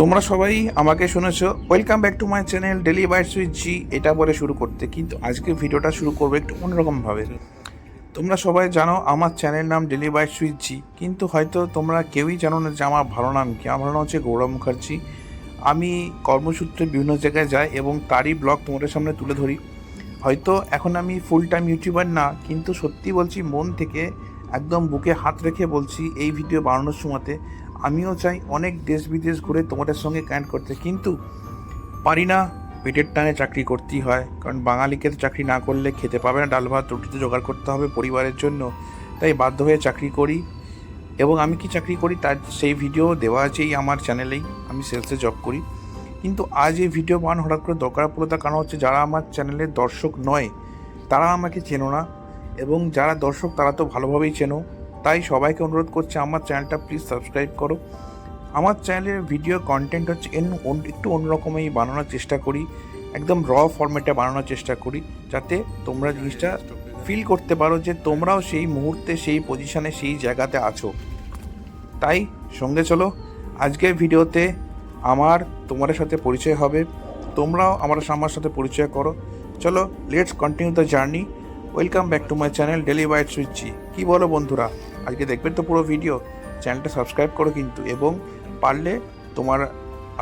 তোমরা সবাই আমাকে শুনেছো। Welcome back to my channel daily bites with G এটা বলে শুরু করতে, কিন্তু আজকে ভিডিওটা শুরু করব একটু অন্যরকমভাবে। তোমরা সবাই জানো আমার চ্যানেল নাম ডেলি বাইটস উইথ জি কিন্তু হয়তো তোমরা কেউই জানো না যে আমার ভালো নাম কি। আমার নাম হচ্ছে গৌরব মুখার্জি। আমি কর্মসূত্রে বিভিন্ন জায়গায় যাই এবং তারই ব্লগ তোমাদের সামনে তুলে ধরি। হয়তো এখন আমি ফুল টাইম ইউটিউবার না, কিন্তু সত্যি বলছি মন থেকে একদম বুকে হাত রেখে বলছি এই ভিডিও বানানোর সময়তে আমিও চাই অনেক দেশ বিদেশ ঘুরে তোমাদের সঙ্গে কানেক্ট করতে। কিন্তু পারি না পেটের টানে চাকরি করতেই হয়, কারণ বাঙালিকে তো চাকরি না করলে খেতে পাবে না, ডাল ভাত রুটিতে জোগাড় করতে হবে পরিবারের জন্য। তাই বাধ্য হয়ে চাকরি করি। এবং আমি কি চাকরি করি তার সেই ভিডিও দেওয়া আছেই আমার চ্যানেলেই আমি সেলসে জব করি। কিন্তু আজ এই ভিডিও বানানো হঠাৎ করে দরকার পড়ল তার কারণ হচ্ছে যারা আমার চ্যানেলের দর্শক নয়, তারা আমাকে চেনো না। এবং যারা দর্শক তারা তো ভালোভাবেই চেনো। তাই সবাইকে অনুরোধ করছে আমার চ্যানেলটা প্লিজ সাবস্ক্রাইব করো। আমার চ্যানেলের ভিডিও কন্টেন্ট হচ্ছে একটু অন্যরকমই বানানোর চেষ্টা করি, একদম র ফরম্যাটে বানানোর চেষ্টা করি, যাতে তোমরা জিনিসটা ফিল করতে পারো যে তোমরাও সেই মুহূর্তে, সেই পজিশনে সেই জায়গাতে আছো। তাই সঙ্গে চলো, আজকের ভিডিওতে আমার তোমাদের সাথে পরিচয় হবে, তোমরাও আমার আমার সাথে পরিচয় করো। চলো let's continue the journey welcome back to my channel daily bite সুইচি কী বলো বন্ধুরা? আজকে দেখবেন তো পুরো ভিডিও চ্যানেলটা সাবস্ক্রাইব করো কিন্তু, এবং পারলে তোমার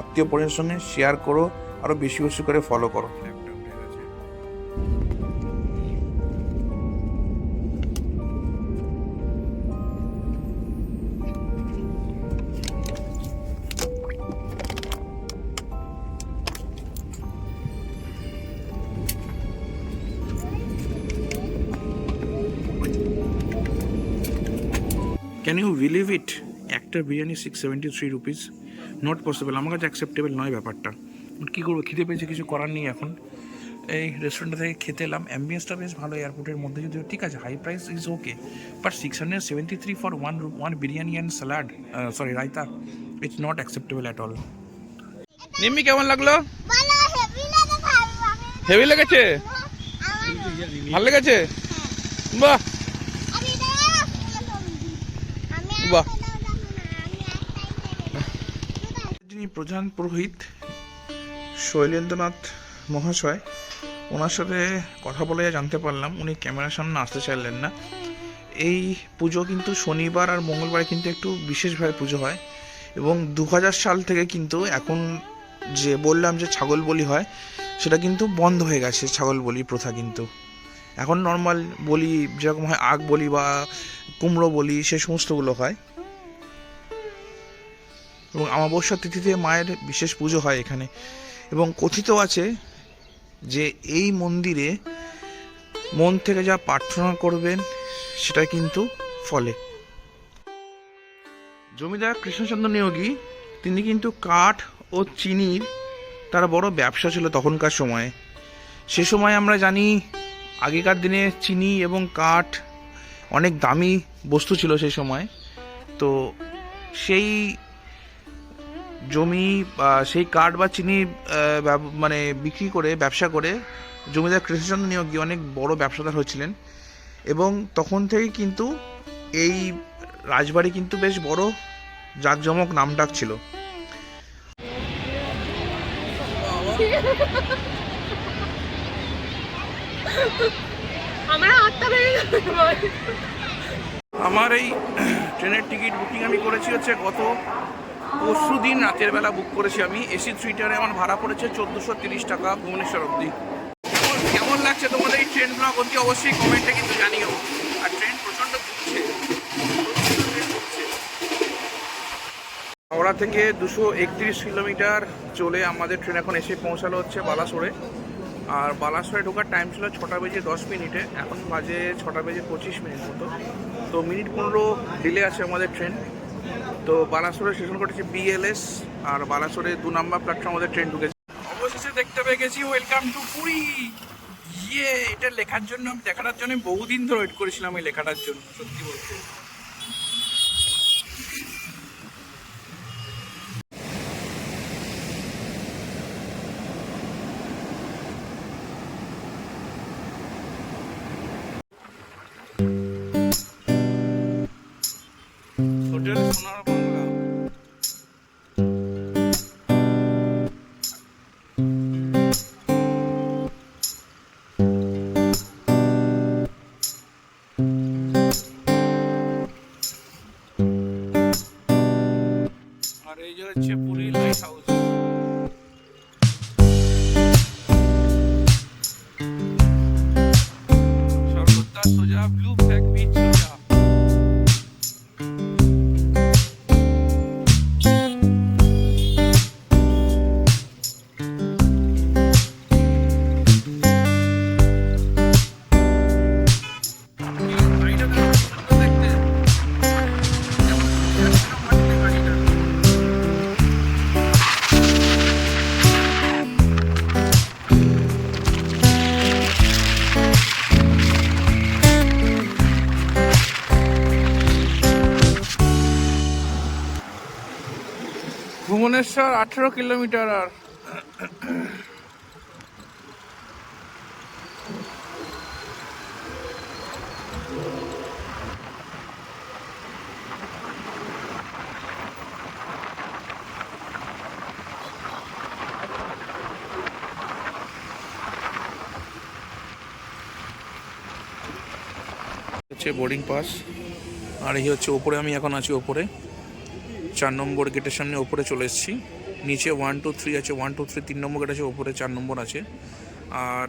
আত্মীয় পরিজনের সঙ্গে শেয়ার করো আরও বেশি বেশি করে ফলো করো। ক্যান ইউ বিলিভ ইট একটা biryani six seventy three rupees not possible আমার কাছে অ্যাকসেপ্টেবল নয় ব্যাপারটা। কী করব? খিদে পেয়েছে কিছু করার নেই এখন। এই রেস্টুরেন্টটা থেকে খেতে এলাম। অ্যাম্বিয়েন্সটা বেশ ভালো এয়ারপোর্টের মধ্যে যদি ঠিক আছে high price is okay but six hundred seventy three for one one biryani and salad sorry raita it's not acceptable at all Nimmi কেমন লাগল? হেভি লেগেছে? ভালো লেগেছে? বাহ আমি আমি বাহ। আমি যিনি প্রধান পুরোহিত শৈলেন্দ্রনাথ মহাশয়, ওনার সাথে কথা বলে জানতে পারলাম, উনি ক্যামেরার সামনে আসতে চাইলেন না। এই পুজো কিন্তু শনিবার আর মঙ্গলবারে কিন্তু একটু বিশেষভাবে পুজো হয় এবং দু হাজার সাল থেকে কিন্তু এখন যে বললাম যে ছাগল বলি হয়, সেটা কিন্তু বন্ধ হয়ে গেছে, ছাগল বলি প্রথা কিন্তু। এখন নর্মাল বলি যেরকম হয় আগ বলি বা কুমড়ো বলি, সে সমস্তগুলো হয়। এবং অমাবস্যা তিথিতে মায়ের বিশেষ পুজো হয় এখানে। এবং কথিত আছে যে এই মন্দিরে মন থেকে যা প্রার্থনা করবেন, সেটা কিন্তু ফলে। জমিদার কৃষ্ণচন্দ্র নিয়োগী, তিনি কিন্তু কাঠ ও চিনির তার বড় ব্যবসা ছিল তখনকার সময়ে। সে সময় আমরা জানি আগেকার দিনে চিনি এবং কাঠ অনেক দামি বস্তু ছিল সেই সময়। তো সেই জমি বা সেই কাঠ বা চিনি ব্যব- মানে বিক্রি করে ব্যবসা করে জমিদার কৃষ্ণচন্দ্র নিয়োগী অনেক বড় ব্যবসাদার হয়েছিলেন। এবং তখন থেকে কিন্তু এই রাজবাড়ি কিন্তু বেশ বড় জাঁকজমক ছিল। আটটা বেজে যাবে আমার এই ট্রেনের টিকিট বুকিং আমি করেছি হচ্ছে গত পরশু দিন রাতের বেলা বুক করেছি আমি। এসি থ্রিটারে আমার ভাড়া পড়েছে চোদ্দোশো তিরিশ টাকা, ভুবনেশ্বর অবধি। কেমন কেমন লাগছে তোমাদের এই ট্রেন ব্লগ অতি অবশ্যই কমেন্টে কিন্তু জানিও। আর ট্রেন প্রচণ্ড ঘুরছে। হাওড়া থেকে দুশো একত্রিশ কিলোমিটার চলে আমাদের ট্রেন এখন এসে পৌঁছালো হচ্ছে বালাসোরে। আর বালাসোরে ঢোকার টাইম ছিল ছটা বেজে দশ মিনিটে। এখন বাজে ছটা বেজে পঁচিশ মিনিট মতো। তো মিনিট পনেরো ডিলে আছে আমাদের ট্রেন তো বালাসোরে স্টেশন করেছে বিএলএস আর বালাসোরে দু নম্বর প্ল্যাটফর্ম আমাদের ট্রেন ঢুকেছে। অবশেষে দেখতে পেয়ে গেছি ওয়েলকাম টু পুরী ইয়ে এটা লেখার জন্য আমি দেখাটার জন্য বহুদিন ধরে ওয়েট করেছিলাম এই লেখাটার জন্য, সত্যি বলতে। হোটেল সোনার সর্বদা সোজা ব্লু ফ্ল্যাগ বিচ সোজা গাড়িটা ভুবনেশ্বর আঠেরো কিলোমিটার আর। হচ্ছে বোর্ডিং পাস আর এই হচ্ছে ওপরে, আমি এখন আছি ওপরে। চার নম্বর গেটের সামনে ওপরে চলে এসেছি। নিচে ওয়ান টু থ্রি আছে। ওয়ান টু থ্রি তিন নম্বর গেট আছে। ওপরে চার নম্বর আছে। আর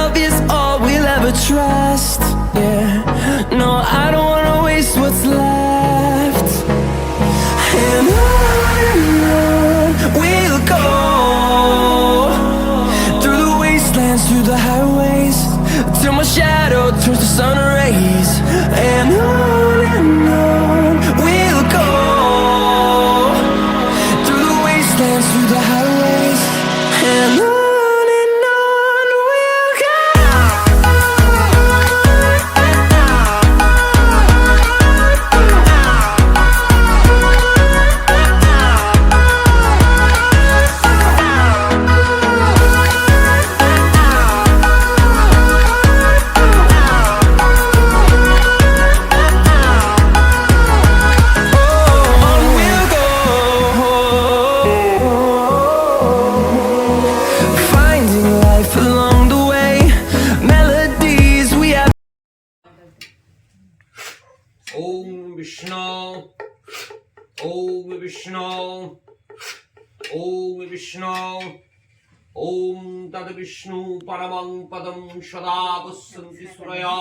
তদ বিষ্ণু পরমং পদম সদা পশ্যন্তি সুরয়া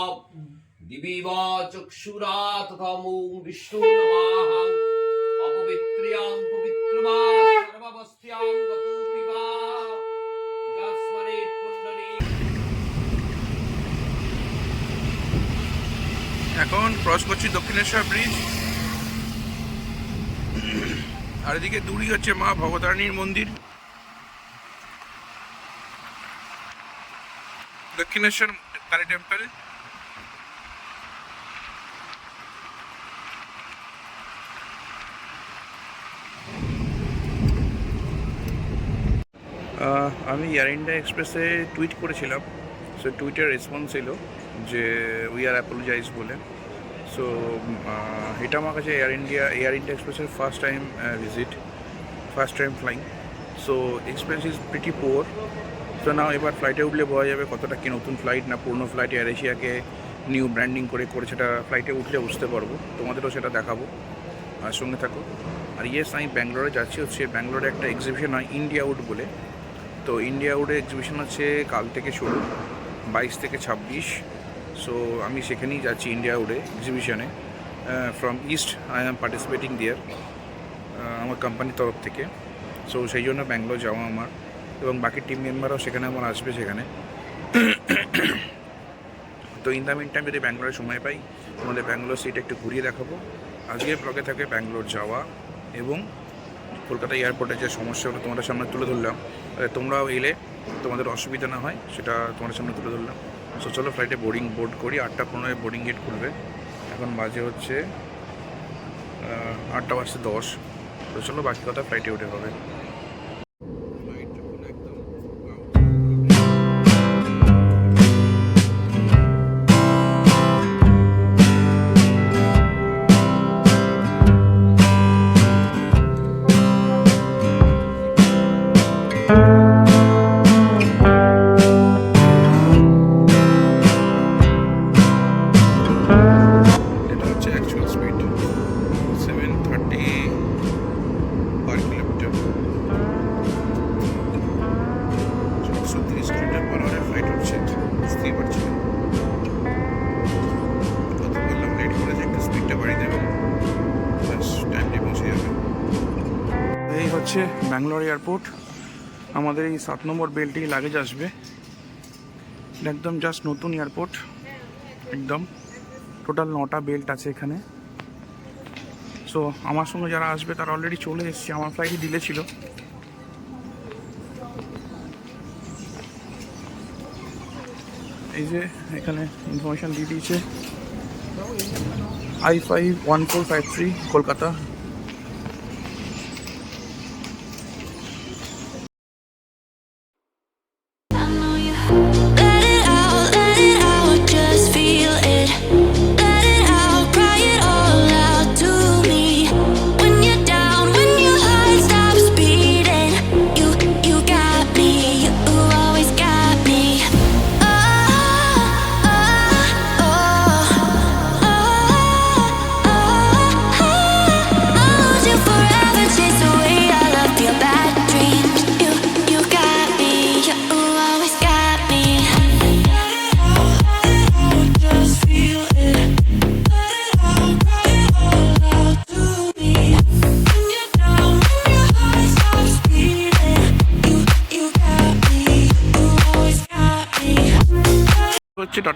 দিবি বা চক্ষুরা তথা ওম বিষ্ণু নমঃ অপবিত্রিয়াং পবিত্রমা সর্ববস্ত্যাং গতো পিবা যস্মরে কুণ্ডলী এখন ক্রস করছি দক্ষিণেশ্বর ব্রিজ। আর এদিকে দূরই হচ্ছে মা ভবতারিণীর মন্দির। দক্ষিণেশ্বর কালী টেম্পল আমি এয়ার ইন্ডিয়া এক্সপ্রেসে টুইট করেছিলাম। সো টুইটের রেসপন্স ছিল যে উই আর অ্যাপোলোজাইজ বলে। সো এটা আমার কাছে এয়ার ইন্ডিয়া এয়ার ইন্ডিয়া এক্সপ্রেসের first time visit first time flying so experience is pretty poor so না এবার ফ্লাইটে উঠলে বোঝা যাবে কতটা কি নতুন ফ্লাইট না পুরনো ফ্লাইট এয়ার এশিয়াকে নিউ ব্র্যান্ডিং করে করে সেটা ফ্লাইটে উঠলে বুঝতে পারব। তোমাদেরও সেটা দেখাবো। আর সঙ্গে থাকো। আর ইয়েস আমি ব্যাঙ্গালোরে যাচ্ছি, হচ্ছে ব্যাঙ্গালোরে একটা এক্সিবিশন হয় ইন্ডিয়া উড বলে। তো ইন্ডিয়া আউটের এক্সিবিশন হচ্ছে কাল থেকে শুরু, বাইশ থেকে ছাব্বিশ। সো আমি সেখানেই যাচ্ছি ইন্ডিয়া আউটে এক্সিবিশনে from east I am participating there আমার কোম্পানির তরফ থেকে। সো সেই জন্য ব্যাঙ্গালোর যাওয়া আমার, এবং বাকি টিম মেম্বারও সেখানে আমার আসবে সেখানে। তো ইন দ্য মিন টাইম যদি ব্যাঙ্গালোরে সময় পাই তোমাদের ব্যাঙ্গালোর সিট একটু ঘুরিয়ে দেখাবো। আজকের ব্লগে থাকে ব্যাঙ্গালোর যাওয়া এবং কলকাতা এয়ারপোর্টে যে সমস্যাগুলো তোমাদের সামনে তুলে ধরলাম। তোমরাও এলে, তোমাদের অসুবিধা না হয়, সেটা তোমাদের সামনে তুলে ধরলাম। সো চলো ফ্লাইটে বোর্ডিং বোর্ড করি। আটটা পনেরোয় বোর্ডিং গেট খুলবে। এখন বাজে হচ্ছে আটটা বাজছে দশ। তো চলো বাকি কথা ফ্লাইটে উঠে হবে। বুঝতেই পারছি। কত বললাম লেট করেছে একটু স্পিডটা বাড়িয়ে দেবেন ব্যাস টাইমটি পৌঁছে যাবে। এই হচ্ছে ব্যাঙ্গালোর এয়ারপোর্ট। আমাদের এই সাত নম্বর বেল্টেই লাগেজ আসবে। একদম জাস্ট নতুন এয়ারপোর্ট। একদম। টোটাল নটা বেল্ট আছে এখানে। সো আমার সঙ্গে যারা আসবে, তারা অলরেডি চলে এসেছে। আমার ফ্লাইটই ডিলে ছিল। এই যে এখানে ইনফরমেশান দিয়ে দিয়েছে। I five one four five three Kolkata.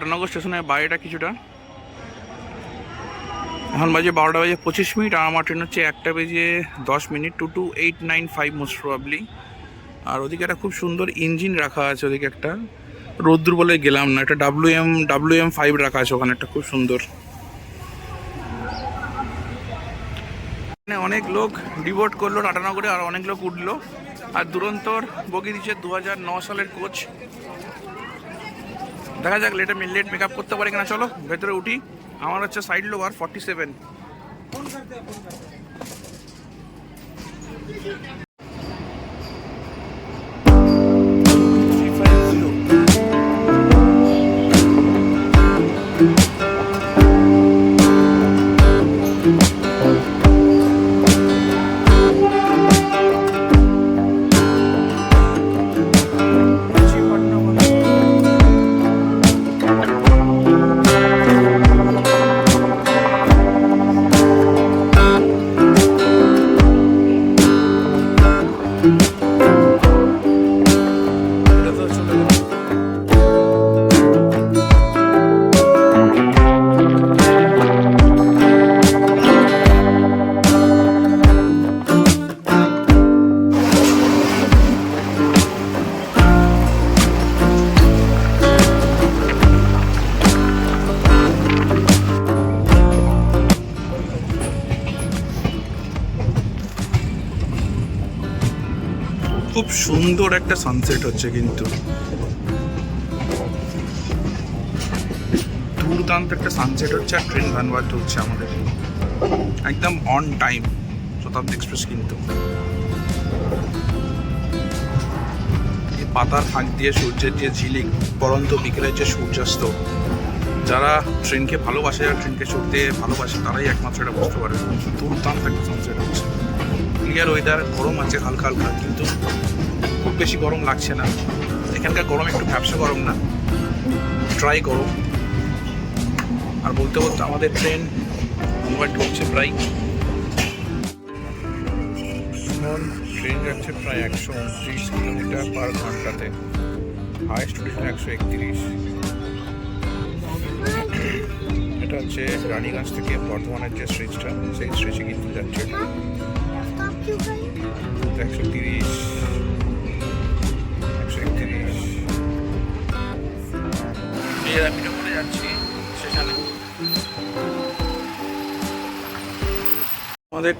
হচ্ছে টাটানগর স্টেশনের বাইরেটা কিছুটা। এখন বাজে বারোটা বাজে পঁচিশ মিনিট আর আমার ট্রেন হচ্ছে একটা বেজে দশ minute two two eight nine five most probably আর ওদিকে একটা খুব সুন্দর ইঞ্জিন রাখা আছে ওদিকে একটা। রোদ্দুর বলে গেলাম না, একটা W M W M five রাখা আছে ওখানে, একটা খুব সুন্দর। অনেক লোক ডিভোট করল টাটানগরে আর অনেক লোক উঠল। আর দুরন্তর বগি দিচ্ছে দু সালের কোচ দেখা যাক লেটে লেট মেকআপ করতে পারি কিনা, চলো, ভেতরে উঠি। আমার হচ্ছে সাইড লোভার ফর্টি সেভেন খুব সুন্দর একটা সানসেট হচ্ছে কিন্তু। দুর্দান্ত একটা সানসেট হচ্ছে আর ট্রেন ধানবাদ হচ্ছে আমাদের। একদম অন টাইম শতাব্দী এক্সপ্রেস কিন্তু। পাতার ফাঁক দিয়ে সূর্যের যে ঝিলিক পরন্ত বিকেলের যে সূর্যাস্ত, যারা ট্রেনকে ভালোবাসে যারা ট্রেনকে চড়তে ভালোবাসে, তারাই একমাত্র এটা বুঝতে পারে। দুর্দান্ত একটা সানসেট হচ্ছে। ক্লিয়ার ওয়েদার গরম আছে, হালকা হালকা, কিন্তু খুব বেশি গরম লাগছে না। এখানকার গরম একটু ব্যবসা গরম না ড্রাই গরম। আর বলতে বলতে আমাদের ট্রেন আমার ঢুকছে প্রায় ট্রেন যাচ্ছে প্রায় একশো উনত্রিশ কিলোমিটার পার ঘন্টাতে। হাইস্ট স্টেশন একশো একত্রিশ। এটা হচ্ছে রানীগঞ্জ থেকে বর্ধমানের যে স্ট্রেচটা সেই স্ট্রেচে কিন্তু যাচ্ছে। আমাদের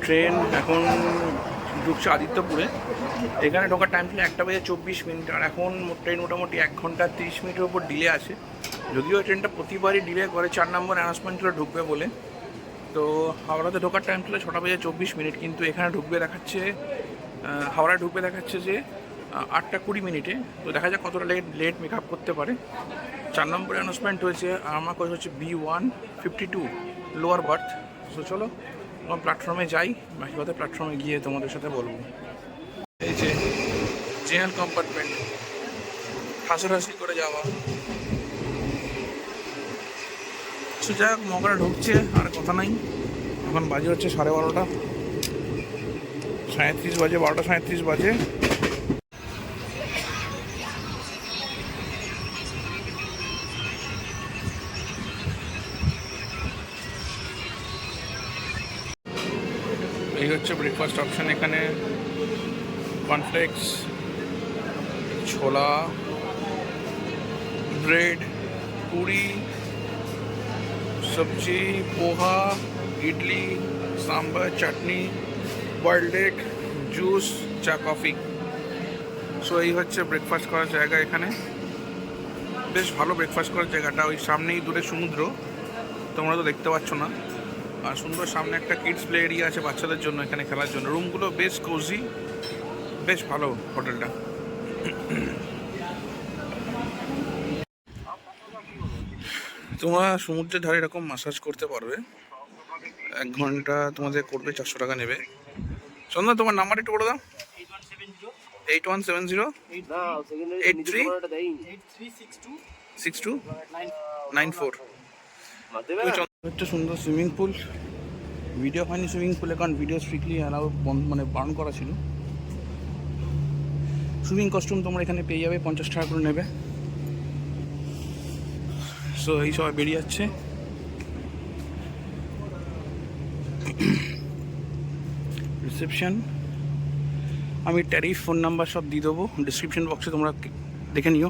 ট্রেন এখন ঢুকছে আদিত্যপুরে। এখানে ঢোকার টাইম ছিল একটা বেজে চব্বিশ মিনিট আর এখন ট্রেন মোটামুটি এক ঘণ্টা তিরিশ মিনিটের উপর ডিলে আছে। যদিও ট্রেনটা প্রতিবারই ডিলে করে, চার নম্বর অ্যানাউন্সমেন্ট ছিল ঢুকবে বলে। তো হাওড়াতে ঢোকার টাইম ছিল ছটা বেজে চব্বিশ মিনিট, কিন্তু এখানে ঢুকবে দেখাচ্ছে হাওড়ায় ঢুকবে দেখাচ্ছে যে আটটা কুড়ি মিনিটে। তো দেখা যাক কতটা লেট লেট মেক আপ করতে পারে। চার নম্বরে অ্যানাউন্সমেন্ট হয়েছে আমার কথা হচ্ছে B one fifty two lower berth তো চলো, তোমার প্ল্যাটফর্মে যাই, বাকি কথা প্ল্যাটফর্মে গিয়ে তোমাদের সাথে বলব। এই যে জেনারেল কম্পার্টমেন্ট হাসাহাসি করে যাওয়া। হোক, মগরা ঢুকছে, আর কথা নাই। এখন বাজে হচ্ছে সাড়ে বারোটা। সাঁত্রিশ বাজে, বারোটা সাঁত্রিশ বাজে। এই হচ্ছে ব্রেকফাস্ট অপশন এখানে। কর্নফ্লেক্স ছোলা bread puri sabzi poha idli sambar chutney boiled egg juice cha coffee so এই হচ্ছে ব্রেকফাস্ট করার জায়গা এখানে। বেশ ভালো ব্রেকফাস্ট করার জায়গাটা। ওই সামনেই দূরে সমুদ্র। তোমরা তো দেখতে পাচ্ছ না। আর সুন্দর সামনে একটা কিডস প্লে এরিয়া আছে বাচ্চাদের জন্য এখানে খেলার জন্য। রুমগুলো বেশ কোজি বেশ ভালো হোটেলটা। তোমরা সমুদ্রের ধারে এরকম মাসাজ করতে পারবে। এক ঘণ্টা তোমাদের করবে, চারশো টাকা নেবে। সন্ধ্যা তোমার নাম্বার একটু বলে দাও। Eight one seven zero eight three six two nine four একটা সুন্দর সুইমিং পুল ভিডিও হয়নি সুইমিং পুলে কারণ ভিডিও স্ট্রিক্টলি অ্যালাউ মানে বারণ করা ছিল। সুইমিং কস্টিউম তোমরা এখানে পেয়ে যাবে, পঞ্চাশ টাকা করে নেবে। সো এই সবাই বেরিয়ে যাচ্ছে। রিসেপশন আমি ট্যারিফ ফোন নাম্বার সব দিয়ে দেবো। ডিসক্রিপশন বক্সে তোমরা দেখে নিও।